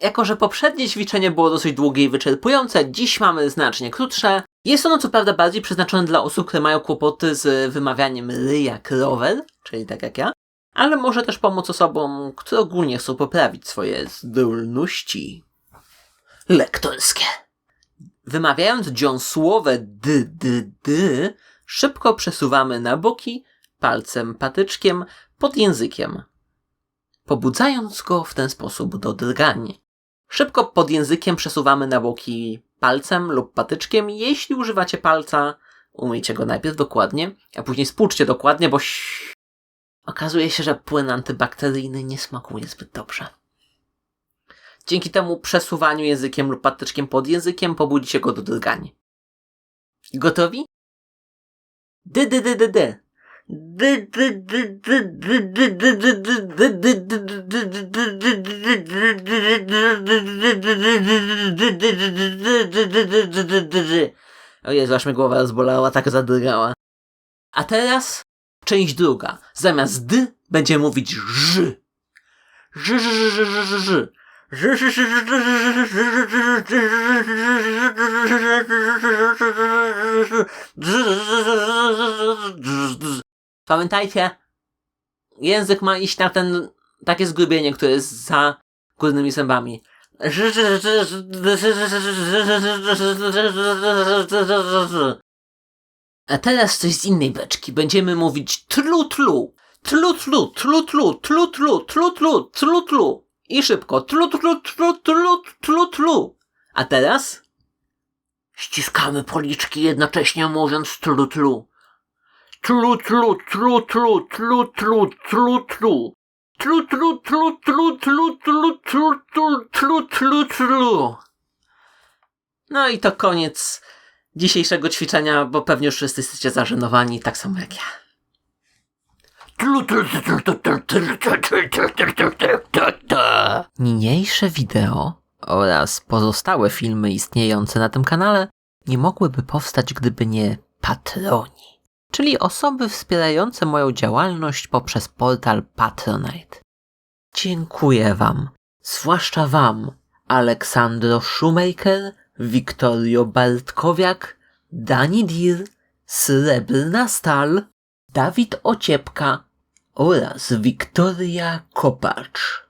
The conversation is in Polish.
Jako, że poprzednie ćwiczenie było dosyć długie i wyczerpujące, dziś mamy znacznie krótsze. Jest ono co prawda bardziej przeznaczone dla osób, które mają kłopoty z wymawianiem ry jak rower, czyli tak jak ja, ale może też pomóc osobom, które ogólnie chcą poprawić swoje zdolności lektorskie. Wymawiając dziąsłowe d, d, d, szybko przesuwamy na boki palcem patyczkiem pod językiem, pobudzając go w ten sposób do drgań. Szybko pod językiem przesuwamy na boki palcem lub patyczkiem. Jeśli używacie palca, umyjcie go najpierw dokładnie, a później spłuczcie dokładnie, bo okazuje się, że płyn antybakteryjny nie smakuje zbyt dobrze. Dzięki temu przesuwaniu językiem lub patyczkiem pod językiem pobudzicie go do drgań. Gotowi? Dy, dy, dy, dy, dy. O Jezu, aż głowa zbolała, tak zadrgała. A teraz część druga. Zamiast d będzie mówić ż. Ż. Pamiętajcie, język ma iść na ten takie zgrubienie, które jest za górnymi zębami. A teraz coś z innej beczki. Będziemy mówić tlu-tlu. Tlu-tlu, tlu-tlu, tlu-tlu, tlu-tlu, tlu-tlu. I szybko. Tlu-tlu, tlu-tlu, tlu-tlu. A teraz? Ściskamy policzki jednocześnie mówiąc tlu-tlu tlu. Tlu tlu, tlu tlu, tlu tlu, tlu tlu. Tlu tlu, tlu tlu, tlu tlu, tlu tlu, tlu tlu. No i to koniec dzisiejszego ćwiczenia, bo pewnie wszyscy jesteście zażenowani, tak samo jak ja. Niniejsze wideo oraz pozostałe filmy istniejące na tym kanale nie mogłyby powstać, gdyby nie patroni, czyli osoby wspierające moją działalność poprzez portal Patronite. Dziękuję Wam, zwłaszcza Wam, Aleksandro Shoemaker, Wiktorio Bartkowiak, Dani Dir, Srebrna Stal, Dawid Ociepka oraz Wiktoria Kopacz.